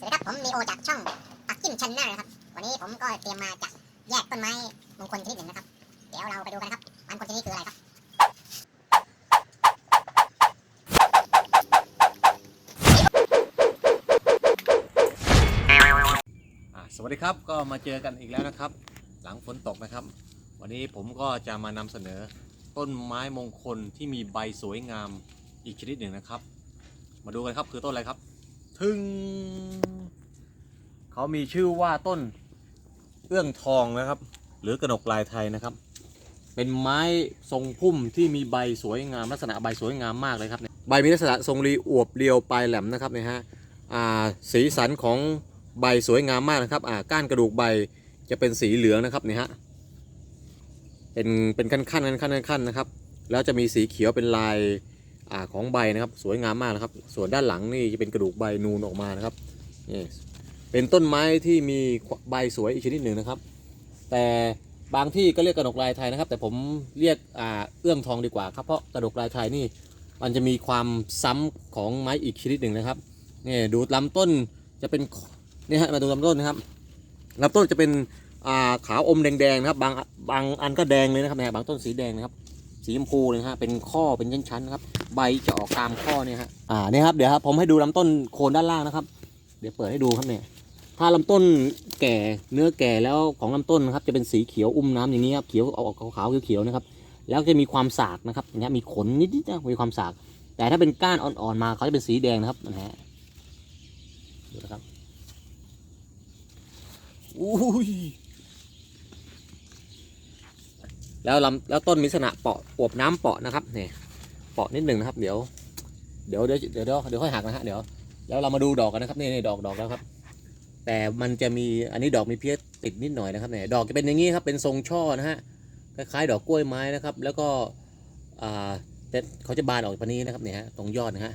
สวัสดีครับ ผมนีโอจากช่องปักจิ้มชันแนลนะครับ วันนี้ผมก็เตรียมมาจะแยกต้นไม้มงคลชนิดหนึ่งนะครับ เดี๋ยวเราไปดูกันนะครับม้มงคลชนิดคืออะไรครับ สวัสดีครับก็มาเจอกันอีกแล้วนะครับ หลังฝนตกนะครับ วันนี้ผมก็จะมานำเสนอต้นไม้มงคลที่มีใบสวยงามอีกชนิดหนึ่งนะครับ มาดูกันครับคือต้นอะไรครับ ทึง เขามีชื่อว่าต้นเอื้องทองนะครับ หรือกระหนกลายไทยนะครับ เป็นไม้ทรงพุ่มที่มีใบสวยงามลักษณะใบสวยงามมากเลยครับใบมีลักษณะทรงรีอวบเรียวปลายแหลมนะครับเนี่ยฮะสีสันของใบสวยงามมากนะครับก้านกระดูกใบจะเป็นสีเหลืองนะครับนี่ฮะเป็นเป็นขั้นขั้นขั้นขั้นขั้นนะครับ แล้วจะมีสีเขียวเป็นลาย ของใบนะครับ สวยงามมากนะครับ ส่วนด้านหลังนี่จะเป็นกระดูกใบนูนออกมานะครับนี่เป็นต้นไม้ที่มีใบสวยอีกชนิดหนึ่งนะครับ แต่บางที่ก็เรียกกระดกลายไทยนะครับ แต่ผมเรียกอ่าเอื้องทองดีกว่าครับเพราะกระดกลายไทยนี่มันจะมีความซ้ำของไม้อีกชนิดหนึ่งนะครับนี่ดูลำต้นจะเป็นนี่ฮะมาดูลำต้นนะครับลำต้นจะเป็นอ่าขาวอมแดงๆนะครับ บางบางอันก็แดงเลยนะครับนะฮะบางต้นสีแดงนะครับ สีชมพูเลยนะฮะเป็นข้อเป็นชั้นๆนะครับ ใบจะออกตามข้อเนี่ยฮะอ่านี่ครับเดี๋ยวครับผมให้ดูลำต้นโคนด้านล่างนะครับ เดี๋ยวเปิดให้ดูครับเนี่ยถ้าลำต้นแก่เนื้อแก่แล้วของลำต้นนะครับ จะเป็นสีเขียวอุ้มน้ำอย่างนี้ครับเขียวออกขาวๆเขียวๆนะครับ แล้วจะมีความสากนะครับเงี้ยมีขนนิดๆนะมีความสาก แต่ถ้าเป็นก้านอ่อนๆมาเขาจะเป็นสีแดงนะครับนะฮะดูนะครับอุ้ย แล้วลำแล้วต้นมีลักษณะเปาะอวบน้ำเปาะนะครับเนี่ยเปาะนิดหนึ่งนะครับ เดี๋ยวเดี๋ยวเดี๋ยวเดี๋ยวเดี๋ยวค่อยหักนะฮะเดี๋ยวแล้วเรามาดูดอกกันนะครับนี่นี่ดอกดอกแล้วครับ แต่มันจะมีอันนี้ดอกมีเพี้ยติดนิดหน่อยนะครับเนี่ยดอกจะเป็นอย่างนี้ครับเป็นทรงช่อนะฮะคล้ายๆดอกกล้วยไม้นะครับ แล้วก็อ่าแต่เขาจะบานออกแบบนี้นะครับเนี่ยฮะตรงยอดนะฮะ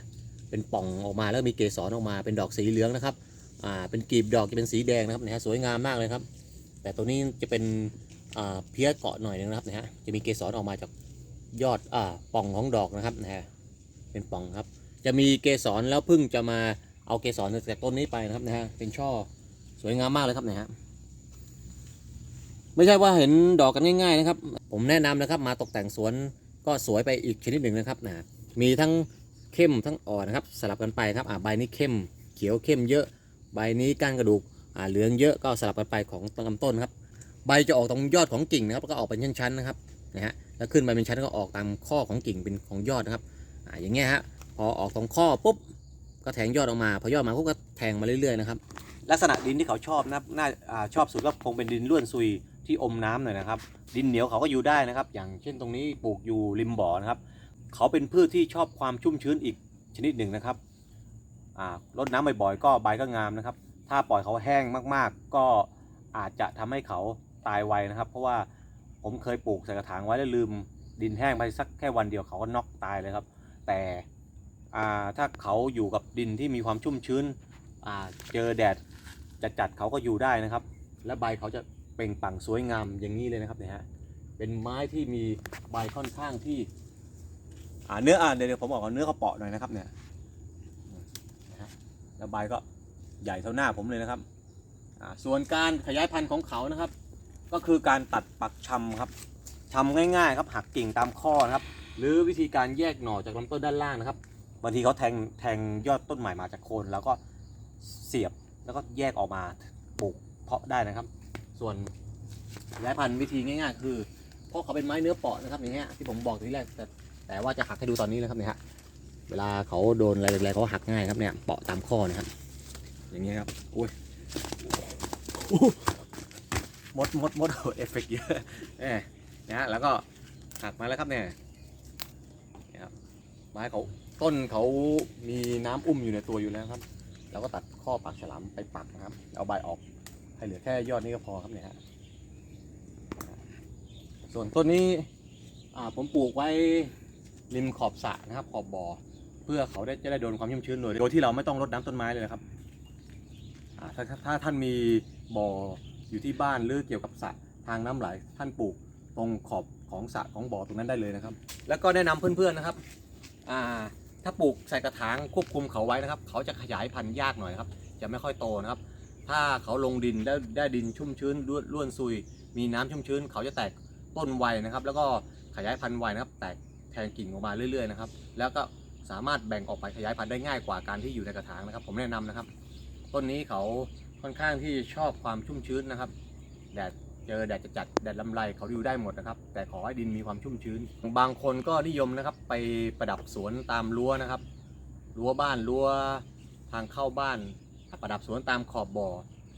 เป็นป่องออกมาแล้วมีเกสรออกมาเป็นดอกสีเหลืองนะครับอ่าเป็นกลีบดอกจะเป็นสีแดงนะครับนะฮะสวยงามมากเลยครับ แต่ตัวนี้จะเป็น เพี้ยเกาะหน่อยนึงนะครับนะฮะจะมีเกสรออกมาจากยอดอ่าป่องของดอกนะครับนะฮะเป็นป่องครับ จะมีเกสรแล้วพึ่งจะมาเอาเกสรจากต้นนี้ไปนะครับนะฮะเป็นช่อสวยงามมากเลยครับนะฮะไม่ใช่ว่าเห็นดอกกันง่ายๆนะครับ ผมแนะนำนะครับมาตกแต่งสวนก็สวยไปอีกชนิดหนึ่งนะครับนะมีทั้งเข้มทั้งอ่อนนะครับสลับกันไปครับอ่าใบนี้เข้มเขียวเข้มเยอะ ใบนี้ก้านกระดูกอ่าเหลืองเยอะก็สลับกันไปของลำต้นครับ ใบจะออกตรงยอดของกิ่งนะครับแล้วก็ออกเป็นชั้นๆนะครับนะฮะแล้วขึ้นไปเป็นชั้นก็ออกตามข้อของกิ่งเป็นของยอดนะครับอ่าอย่างเงี้ยฮะพอออกตรงข้อปุ๊บก็แทงยอดออกมาพอยอดมาปุ๊บก็แทงมาเรื่อยๆนะครับลักษณะดินที่เขาชอบนะน่าอ่าชอบสุดก็คงเป็นดินล้วนซุยที่อมน้ำหน่อยนะครับ ดินเหนียวเขาก็อยู่ได้นะครับ อย่างเช่นตรงนี้ปลูกอยู่ริมบ่อนะครับ เขาเป็นพืชที่ชอบความชุ่มชื้นอีกชนิดหนึ่งนะครับอ่ารดน้ำบ่อยๆก็ใบก็งามนะครับ ถ้าปล่อยเขาแห้งมากๆ ก็อาจจะทำให้เขา ตายไวนะครับ เพราะว่าผมเคยปลูกใส่กระถางไว้แล้วลืมดินแห้งไปสักแค่วันเดียวเขาก็น็อกตายเลยครับ แต่ถ้าเขาอยู่กับดินที่มีความชุ่มชื้นเจอแดดจัดๆเขาก็อยู่ได้นะครับ และใบเขาจะเปล่งปังสวยงามอย่างนี้เลยนะครับเนี่ยฮะเป็นไม้ที่มีใบค่อนข้างที่เนื้ออ่าเดี๋ยวผมบอกว่าเนื้อเขาเปาะหน่อยนะครับเนี่ยแล้วใบก็ใหญ่เท่าหน้าผมเลยนะครับส่วนการขยายพันธุ์ของเขานะครับ ก็คือการตัดปักชำครับชำง่ายๆครับหักกิ่งตามข้อนะครับ หรือวิธีการแยกหน่อจากลำต้นด้านล่างนะครับบางทีเขาแทงแทงยอดต้นใหม่มาจากโคนแล้วก็เสียบแล้วก็แยกออกมาปลูกเพาะได้นะครับ ส่วนขยายพันธุ์วิธีง่าย ๆ คือเพราะเขาเป็นไม้เนื้อเปาะนะครับอย่างเงี้ยที่ผมบอกทีแรกแต่แต่ว่าจะหักให้ดูตอนนี้นะครับเนี่ยฮะเวลาเขาโดนอะไรอะไรเขาหักง่ายครับเนี่ยเปาะตามข้อนะครับอย่างเงี้ยครับอุ้ย มดมดมดเอฟเฟกเยอะเอ๊นะฮะแล้วก็หักมาแล้วครับเนี่ยนี่ครับไม้เขาต้นเขามีน้ำอุ้มอยู่ในตัวอยู่แล้วครับ เราก็ตัดข้อปากฉลามไปปักนะครับ เอาใบออกให้เหลือแค่ยอดนี้ก็พอครับเนี่ยฮะส่วนต้นนี้อ่าผมปลูกไว้ริมขอบสระนะครับขอบบ่อเพื่อเขาได้จะได้โดนความชุ่มชื้นโดยโดยที่เราไม่ต้องรดน้ำต้นไม้เลยนะครับอ่าถ้าถ้าถ้าท่านมีบ่อ อยู่ที่บ้านหรือเกี่ยวกับสระทางน้ำไหลท่านปลูกตรงขอบของสระของบ่อตรงนั้นได้เลยนะครับ แล้วก็แนะนำเพื่อนๆนะครับอ่าถ้าปลูกใส่กระถางควบคุมเขาไว้นะครับ เขาจะขยายพันธุ์ยากหน่อยครับ จะไม่ค่อยโตนะครับ ถ้าเขาลงดินได้ได้ดินชุ่มชื้นร่วนร่วนซุย มีน้ำชุ่มชื้น เขาจะแตกต้นไวนะครับ แล้วก็ขยายพันธุ์ไวนะครับ แตกแทงกิ่งออกมาเรื่อยๆนะครับ แล้วก็สามารถแบ่งออกไปขยายพันธุ์ได้ง่ายกว่าการที่อยู่ในกระถางนะครับ ผมแนะนำนะครับ ต้นนี้เขา ค่อนข้างที่ชอบความชุ่มชื้นนะครับ แดดเจอแดดจะจัดแดดลำไรเขาอยู่ได้หมดนะครับ แต่ขอให้ดินมีความชุ่มชื้น บางคนก็นิยมนะครับ ไปประดับสวนตามรั้วนะครับ รั้วบ้านรั้วทางเข้าบ้าน ประดับสวนตามขอบบ่อ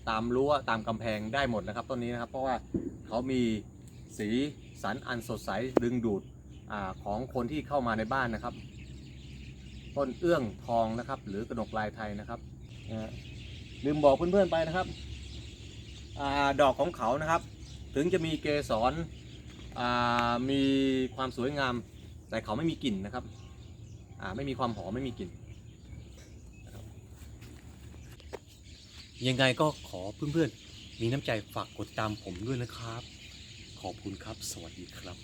ตามรั้วตามกำแพงได้หมดนะครับต้นนี้นะครับ เพราะว่าเขามีสีสันอันสดใสดึงดูดอของคนที่เข้ามาในบ้านนะครับต้นเอื้องทองนะครับ หรือกระหนกลายไทยนะครับนะฮะ ลืมบอกเพื่อนๆไปนะครับอดอกของเขานะครับ ถึงจะมีเกสรมีความสวยงาม แต่เขาไม่มีกลิ่นนะครับไม่มีความหอมไม่มีกลิ่นยังไงก็ขอเพื่อนๆ มีน้ำใจฝากกดตามผมด้วยนะครับ ขอบคุณครับ สวัสดีครับ